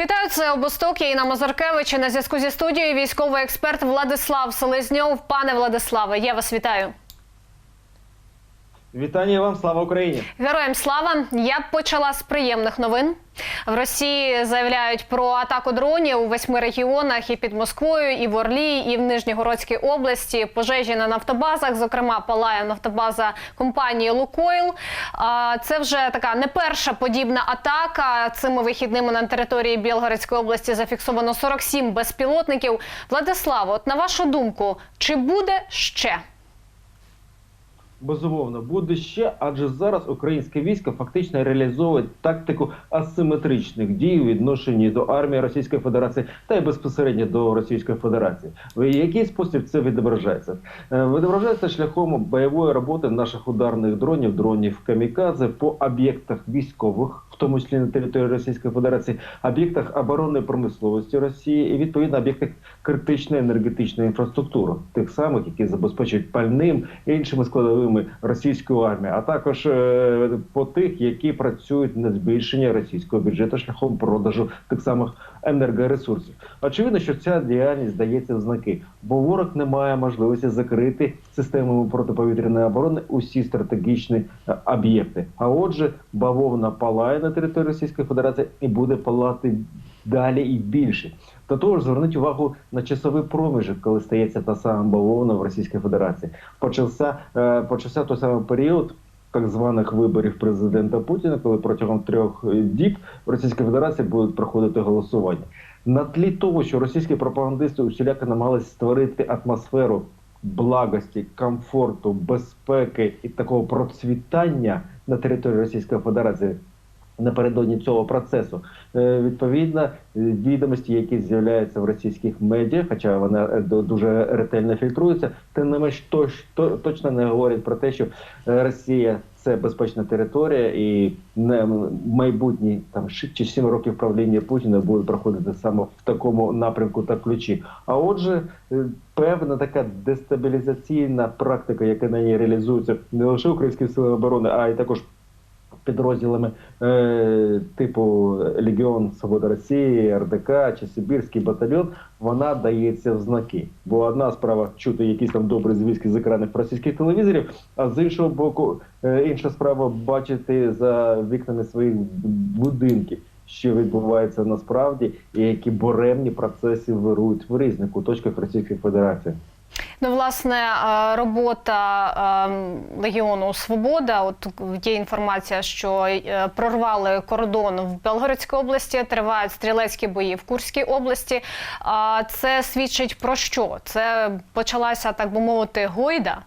Вітаю, це Обосток. Я Інна Мазаркевич. На зв'язку зі студією військовий експерт Владислав Селезньов. Пане Владиславе, я вас вітаю. Вітання вам, слава Україні! Героям слава! Я б почала з приємних новин. В Росії заявляють про атаку дронів у восьми регіонах і під Москвою, і в Орлі, і в Нижньогородській області. Пожежі на нафтобазах. Зокрема, палає нафтобаза компанії Лукойл. Це вже така не перша подібна атака. Цими вихідними на території Білгородської області зафіксовано 47 безпілотників. Владиславо, от на вашу думку, чи буде ще? Безумовно, буде ще, адже зараз українське військо фактично реалізовує тактику асиметричних дій у відношенні до армії Російської Федерації та й безпосередньо до Російської Федерації. В який спосіб це відображається? Е, Відображається шляхом бойової роботи наших ударних дронів, дронів камікадзе по об'єктах військових, тому числі на території Російської Федерації, об'єктах оборонної промисловості Росії і відповідно об'єктах критичної енергетичної інфраструктури, тих самих, які забезпечують пальним і іншими складовими російської армії, а також е, по тих, які працюють на збільшення російського бюджету шляхом продажу тих самих енергоресурсів. Очевидно, що ця діяльність дається в знаки, бо ворог не має можливості закрити системами протиповітряної оборони усі стратегічні е, об'єкти. А отже, бавовна палає на території Російської Федерації і буде палати далі і більше. До того ж, зверніть увагу на часовий проміжок, коли стається та сама бавовна в Російській Федерації. Почався, е, почався той самий період. Так званих виборів президента Путіна, коли протягом трьох діб в Російській Федерації будуть проходити голосування. На тлі того, що російські пропагандисти усіляко намагалися створити атмосферу благості, комфорту, безпеки і такого процвітання на території Російської Федерації. Напередодні цього процесу Е, відповідно е, відомості, які з'являються в російських медіа, хоча вони е, дуже ретельно фільтруються, тим не менш точно не говорять про те, що Росія це безпечна територія, і майбутні там 6 чи 7 років правління Путіна будуть проходити саме в такому напрямку та ключі. А отже, певна така дестабілізаційна практика, яка на ній реалізується не лише українськими силами оборони, а й також підрозділами е, типу Легіон Свобода Росії, РДК чи Сибірський батальйон, вона дається в знаки. Бо одна справа чути якісь там добрі звістки з екранів російських телевізорів, а з іншого боку, е, інша справа бачити за вікнами своїх будинків. Що відбувається насправді, і які буремні процеси вирують в різних куточках Російської Федерації. Ну, власне, е, робота е, Легіону Свобода. От є інформація, що е, прорвали кордон в Белгородській області, тривають стрілецькі бої в Курській області. Це свідчить про що? Це почалася, так би мовити, гойда.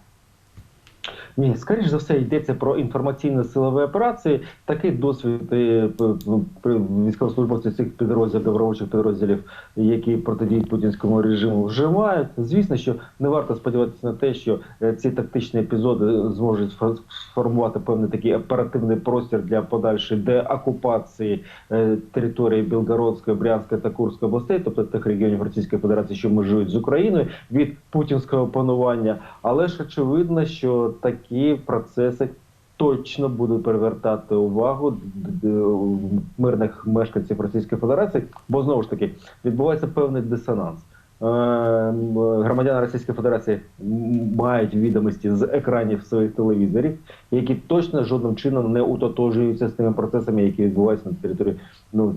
Ні, скоріш за все йдеться про інформаційно-силові операції. Такий досвід е, п- п- військовослужбовці цих підрозділів, добровольчих підрозділів, які протидіють путінському режиму, вже мають. Звісно, що не варто сподіватися на те, що е, ці тактичні епізоди зможуть сфо- сформувати певний такий оперативний простір для подальшої деокупації е, території Білгородської, Брянської та Курської областей, тобто тих регіонів Російської Федерації, що межують з Україною від путінського панування. Але ж очевидно, що такі процеси точно будуть привертати увагу мирних мешканців Російської Федерації, бо знову ж таки відбувається певний дисонанс. Е, Громадяни Російської Федерації мають відомості з екранів своїх телевізорів, які точно жодним чином не утотожуються з тими процесами, які відбуваються на території ну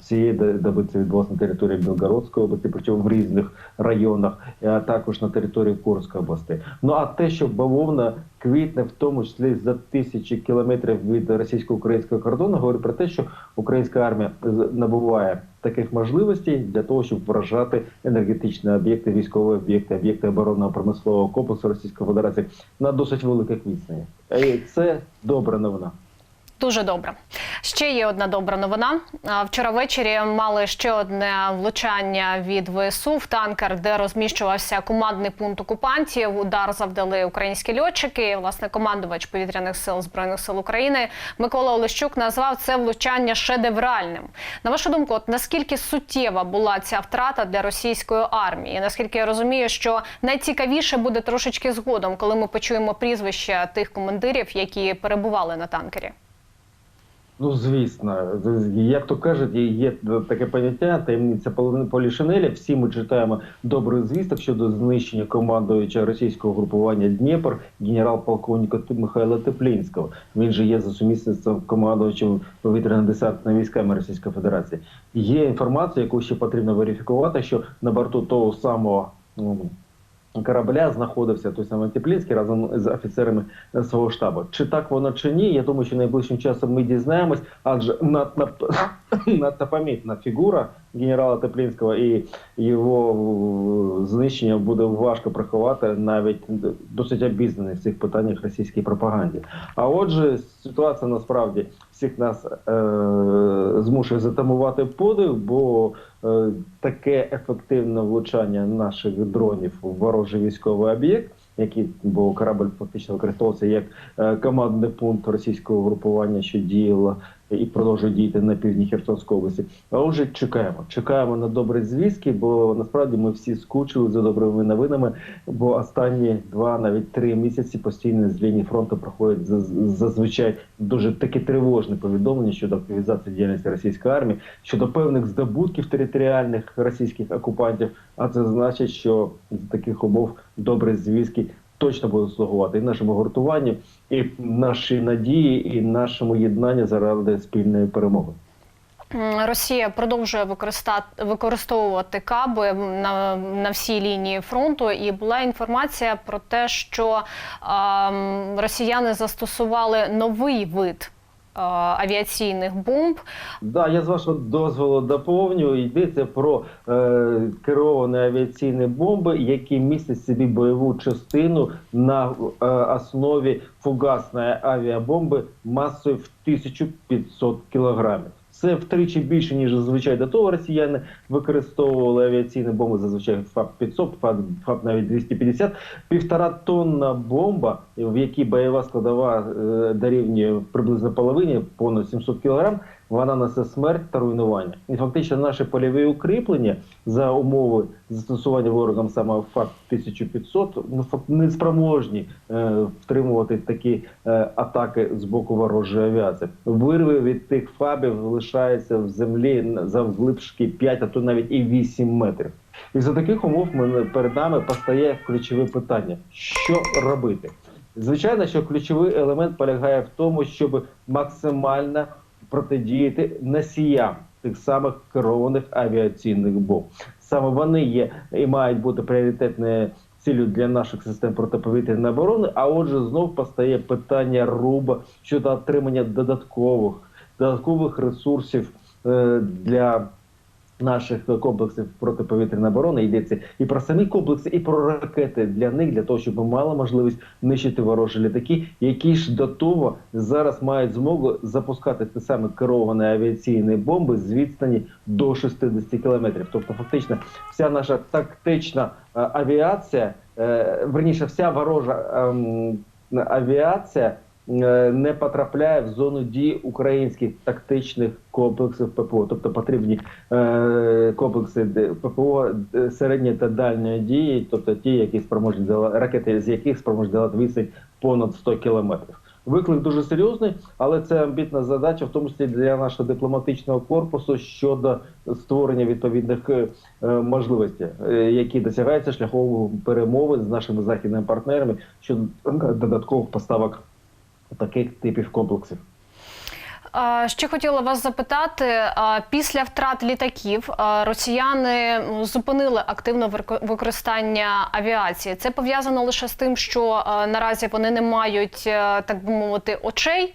цієї доби це відбулося на території Білгородської області, причому в різних районах, а також на території Курської області. Ну а те, що бавовна квітне, в тому числі за тисячі кілометрів від російсько-українського кордону, говорить про те, що українська армія набуває таких можливостей для того, щоб вражати енергетичні об'єкти, військові об'єкти, об'єкти оборонного промислового комплексу Російської Федерації на досить великих відстанях. Це добра новина. Дуже добре. Ще є одна добра новина. Вчора ввечері мали ще одне влучання від ВСУ в танкер, де розміщувався командний пункт окупантів. Удар завдали українські льотчики. Власне, командувач повітряних сил збройних сил України Микола Олещук назвав це влучання шедевральним. На вашу думку, от наскільки суттєва була ця втрата для російської армії? Наскільки я розумію, що найцікавіше буде трошечки згодом, коли ми почуємо прізвища тих командирів, які перебували на танкері? Ну, звісно, як то кажуть, є таке поняття таємниця Полі- Полішинеля. Всі ми читаємо добрих звісток щодо знищення командуюча російського групування Дніпр генерал-полковника Михайла Теплінського. Він же є за сумісництвом командувачем повітряно-десантними військами Російської Федерації. Є інформація, яку ще потрібно верифікувати, що на борту того самого. Корабля знаходився той самий Теплінський разом з офіцерами свого штабу. Чи так воно чи ні? Я думаю, що найближчим часом ми дізнаємось, адже надто, надто помітна фігура генерала Теплінського і його е, знищення буде важко приховати навіть досить обізнаний в цих питаннях російській пропаганді. А отже, ситуація насправді всіх нас е, змушує затамувати подив, бо е, таке ефективне влучання наших дронів в ворожий військовий об'єкт, який бо корабль фактично використовувався як е, командний пункт російського групування, що діяло і продовжує діяти на півдні Херсонської області. А отже, чекаємо. Чекаємо на добрі звістки, бо насправді ми всі скучили за добрими новинами. Бо останні два, навіть три місяці постійно з лінії фронту проходять заз- зазвичай дуже такі тривожні повідомлення щодо активізації діяльності російської армії, щодо певних здобутків територіальних російських окупантів. А це значить, що з таких умов добрі звістки точно будуть слугувати і нашому гуртуванню, і нашій надії, і нашому єднанню заради спільної перемоги. Росія продовжує використовувати каби на, на всій лінії фронту, і була інформація про те, що е, росіяни застосували новий вид авіаційних бомб. Да, я з вашого дозволу доповню. Йдеться про е, керовані авіаційні бомби, які містять собі бойову частину на е, основі фугасної авіабомби масою в 1500 кілограмів. Це втричі більше, ніж зазвичай до того росіяни використовували авіаційні бомби, зазвичай ФАП-500, ФАП, ФАП навіть 250. Півтора тонна бомба, в якій бойова складова е, дорівнює приблизно половині, понад 700 кілограм, вона несе смерть та руйнування. І фактично наші польові укріплення за умови застосування ворогом саме ФАП 1500 ну, не спроможні е, втримувати такі е, атаки з боку ворожої авіації. Вирви від тих фабів лишаються в землі завглибшки 5, а то навіть і 8 метрів. І за таких умов перед нами постає ключове питання: що робити? Звичайно, що ключовий елемент полягає в тому, щоб максимально протидіяти носіям тих самих керованих авіаційних бомб. Саме вони є і мають бути пріоритетною ціллю для наших систем протиповітряної оборони. А отже, знов постає питання руба щодо отримання додаткових додаткових ресурсів е, для наших комплексів протиповітряної оборони йдеться і про самі комплекси, і про ракети для них, для того, щоб ми мали можливість нищити ворожі літаки, які ж до того зараз мають змогу запускати ті самі керовані авіаційні бомби з відстані до 60 кілометрів. Тобто, фактично, вся наша тактична е, авіація, е, верніше, вся ворожа ем, авіація не потрапляє в зону дії українських тактичних комплексів ППО, тобто потрібні е, комплекси ППО е, середньої та дальньої дії, тобто ті, які спроможні ракети, з яких спроможні давати відстань понад 100 кілометрів. Виклик дуже серйозний, але це амбітна задача, в тому числі для нашого дипломатичного корпусу щодо створення відповідних е, е, можливостей, е, які досягаються шляхом перемови з нашими західними партнерами щодо е, додаткових поставок таких типів комплексів. Ще хотіла вас запитати: після втрат літаків росіяни зупинили активне використання авіації. Це пов'язано лише з тим, що наразі вони не мають, е, так би мовити, очей.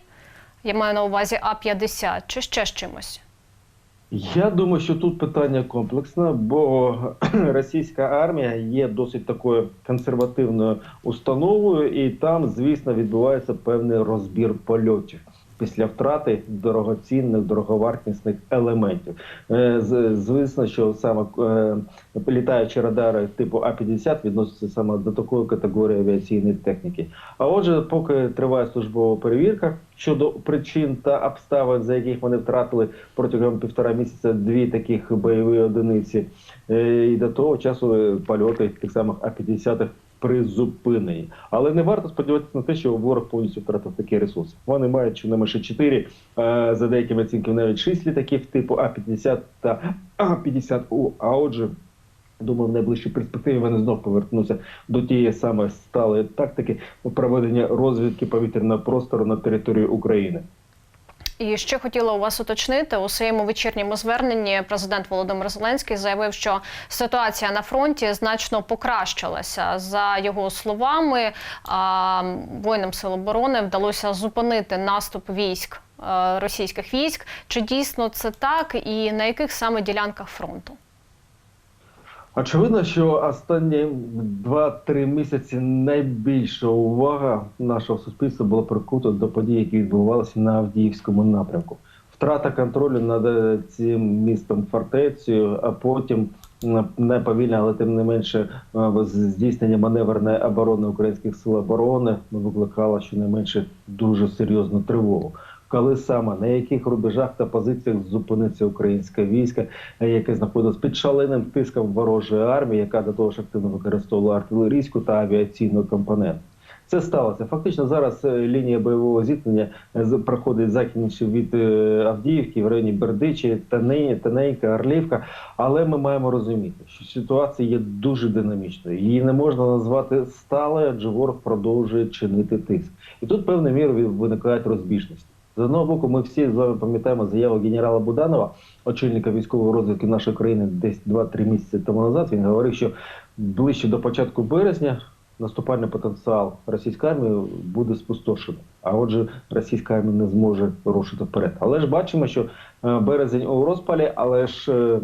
Я маю на увазі А-50 чи ще з чимось. Я думаю, що тут питання комплексне, бо російська армія є досить такою консервативною установою, і там, звісно, відбувається певний розбір польотів. Після втрати дорогоцінних, дороговартісних елементів. Е, Звісно, що саме е, літаючі радари типу А-50 відносяться саме до такої категорії авіаційної техніки. А отже, поки триває службова перевірка щодо причин та обставин, за яких вони втратили протягом півтора місяця дві таких бойові одиниці, е, і до того часу польоти тих самих А-50 призупинені. Але не варто сподіватися на те, що ворог повністю втратив такі ресурси. Вони мають щонайменше 4, е, за деякими оцінками навіть 6 літаків типу А-50 та А-50У. А отже, Думаю, в найближчій перспективі вони знов повернуться до тієї самої сталої тактики проведення розвідки повітряного простору на території України. І ще хотіла у вас уточнити у своєму вечірньому зверненні. Президент Володимир Зеленський заявив, що ситуація на фронті значно покращилася. За його словами, воїнам сил оборони вдалося зупинити наступ військ е, російських військ. Чи дійсно це так, і на яких саме ділянках фронту? Очевидно, що останні 2-3 місяці найбільша увага нашого суспільства була прикута до подій, які відбувалися на Авдіївському напрямку. Втрата контролю над е, цим містом фортецею, а потім не повільне, але тим не менше е, здійснення маневреної оборони українських сил оборони викликало щонайменше дуже серйозну тривогу. Коли саме на яких рубежах та позиціях зупиниться українське військо, яке знаходилось під шаленим тиском ворожої армії, яка до того ж активно використовувала артилерійську та авіаційну компоненту. Це сталося. Фактично зараз е, лінія бойового зіткнення е, проходить західніше від е, Авдіївки в районі Бердичі, Танейка, Орлівка. Але ми маємо розуміти, що ситуація є дуже динамічною. Її не можна назвати сталою, адже ворог продовжує чинити тиск. І тут певною мірою виникають розбіжності. З одного боку, ми всі з вами пам'ятаємо заяву генерала Буданова, очільника військової розвідки нашої країни, десь 2-3 місяці тому назад. Він говорив, що ближче до початку березня наступальний потенціал російської армії буде спустошений. А отже, російська армія не зможе рушити вперед. Але ж бачимо, що е, березень у розпалі, але ж е,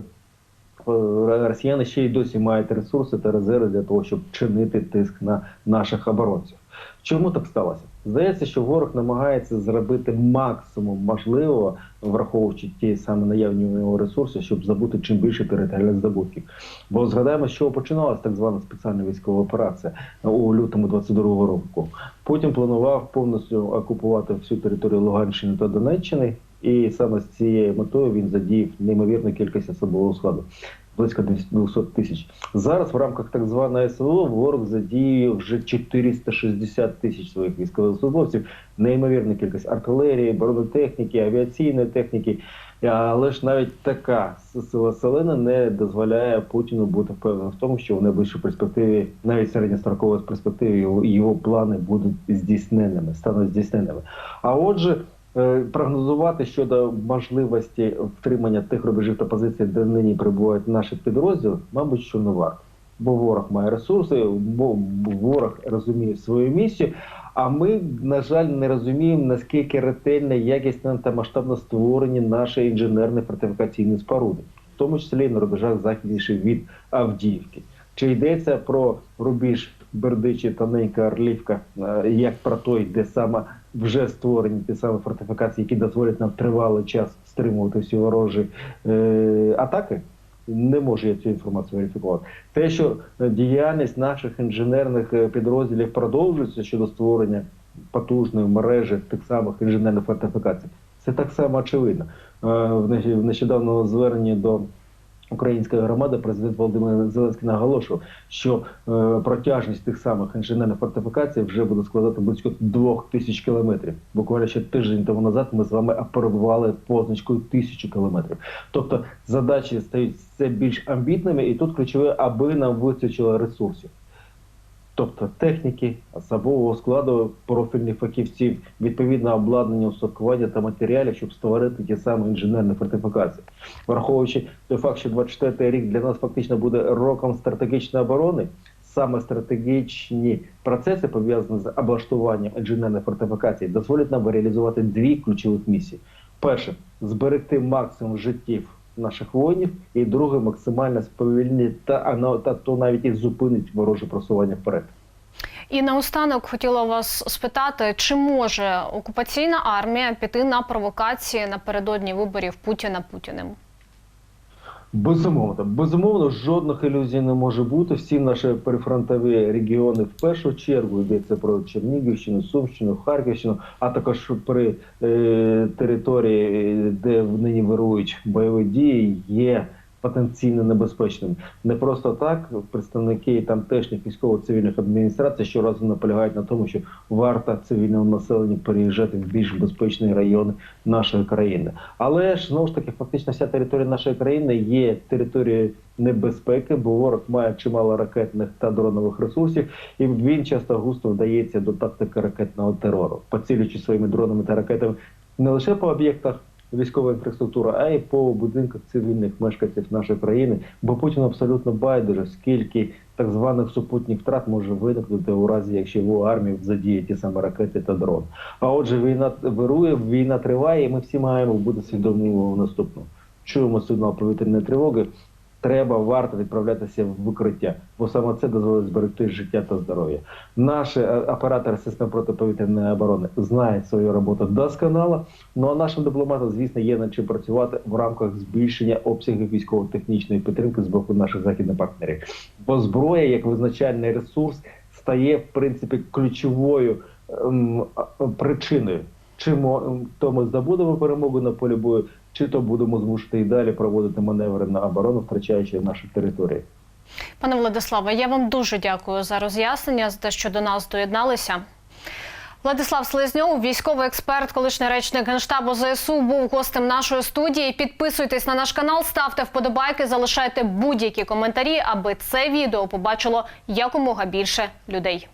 е, росіяни ще й досі мають ресурси та резерви для того, щоб чинити тиск на наших оборонців. Чому так сталося? Здається, що ворог намагається зробити максимум можливого, враховуючи ті саме наявні у нього ресурси, щоб забути чим більше територіальних здобутків. Бо згадаємо, з чого починалася так звана спеціальна військова операція у лютому 22-го року. Потім планував повністю окупувати всю територію Луганщини та Донеччини, і саме з цією метою він задіяв неймовірну кількість особового складу. Близько 200 тисяч. Зараз в рамках так званої СВО ворог задіює вже 460 тисяч своїх військових службовців. Неймовірна кількість артилерії, бронетехніки, авіаційної техніки. Але ж навіть така сила селена не дозволяє Путіну бути впевненим в тому, що в найближчій перспективі, навіть середньостроковій перспективі, його, його плани будуть здійсненими, стануть здійсненими. А отже. Е, Прогнозувати щодо можливості втримання тих рубежів та позицій, де нині перебувають наші підрозділи, мабуть, що не варто. Бо ворог має ресурси, бо ворог розуміє свою місію. А ми, на жаль, не розуміємо, наскільки ретельно, якісно та масштабно створені наші інженерні фортифікаційні споруди, в тому числі і на рубежах західніше від Авдіївки. Чи йдеться про рубіж Бердичі, Тоненька, Орлівка, е, як про той, де саме вже створені ті самі фортифікації, які дозволять нам тривалий час стримувати всі ворожі е, атаки? Не можу я цю інформацію верифікувати. Те, що діяльність наших інженерних е, підрозділів продовжується щодо створення потужної мережі тих самих інженерних фортифікацій, це так само очевидно. Е, в нещодавному зверненні до української громади президент Володимир Зеленський наголошував, що е, протяжність тих самих інженерних фортифікацій вже буде складати близько двох тисяч кілометрів. Буквально ще тиждень тому назад ми з вами перебували позначкою тисячу кілометрів. Тобто задачі стають все більш амбітними, і тут ключове, аби нам вистачило ресурсів. Тобто техніки, особового складу, профільних фахівців, відповідне обладнання, устаткування та матеріалів, щоб створити ті самі інженерні фортифікації. Враховуючи той факт, що 24-й рік для нас фактично буде роком стратегічної оборони, саме стратегічні процеси, пов'язані з облаштуванням інженерних фортифікацій, дозволять нам реалізувати дві ключових місії: перше зберегти максимум життів наших воїнів, і друге максимально сповільнить та, та то навіть і зупинить вороже просування вперед. І наостанок хотіла вас спитати, чи може окупаційна армія піти на провокації напередодні виборів Путіна Путіним? Безумовно, безумовно, жодних ілюзій не може бути. Всі наші перифронтові регіони в першу чергу йдеться про Чернігівщину, Сумщину, Харківщину, а також при е, території, де нині вирують бойові дії, є потенційно небезпечним. Не просто так представники тамтешніх військово-цивільних адміністрацій щоразу наполягають на тому, що варто цивільному населенню переїжджати в більш безпечні райони нашої країни. Але ж знову ж таки, фактично, вся територія нашої країни є територією небезпеки, бо ворог має чимало ракетних та дронових ресурсів, і він часто густо вдається до тактики ракетного терору, поцілюючи своїми дронами та ракетами не лише по об'єктах військової інфраструктура, а й по будинках цивільних мешканців нашої країни. Бо Путін абсолютно байдуже, скільки так званих супутніх втрат може виникнути у разі, якщо його армію задіє ті саме ракети та дрон. А отже, війна вирує, війна триває, і ми всі маємо бути свідомі в наступному. Чуємо сигнал повітряної тривоги. Треба варто відправлятися в викриття, бо саме це дозволить зберегти життя та здоров'я. Наші е, оператори систем протиповітряної оборони знають свою роботу досконало. Ну а нашим дипломатам, звісно, є над чим працювати в рамках збільшення обсягів військово-технічної підтримки з боку наших західних партнерів. Бо зброя як визначальний ресурс стає в принципі ключовою ем, причиною. Чи то ми здобудемо перемогу на полі бою, чи то будемо змушені і далі проводити маневри на оборону, втрачаючи наші території. Пане Владиславе, я вам дуже дякую за роз'яснення, за те, що до нас доєдналися. Владислав Слизньов, військовий експерт, колишній речник генштабу ЗСУ, був гостем нашої студії. Підписуйтесь на наш канал, ставте вподобайки, залишайте будь-які коментарі, аби це відео побачило якомога більше людей.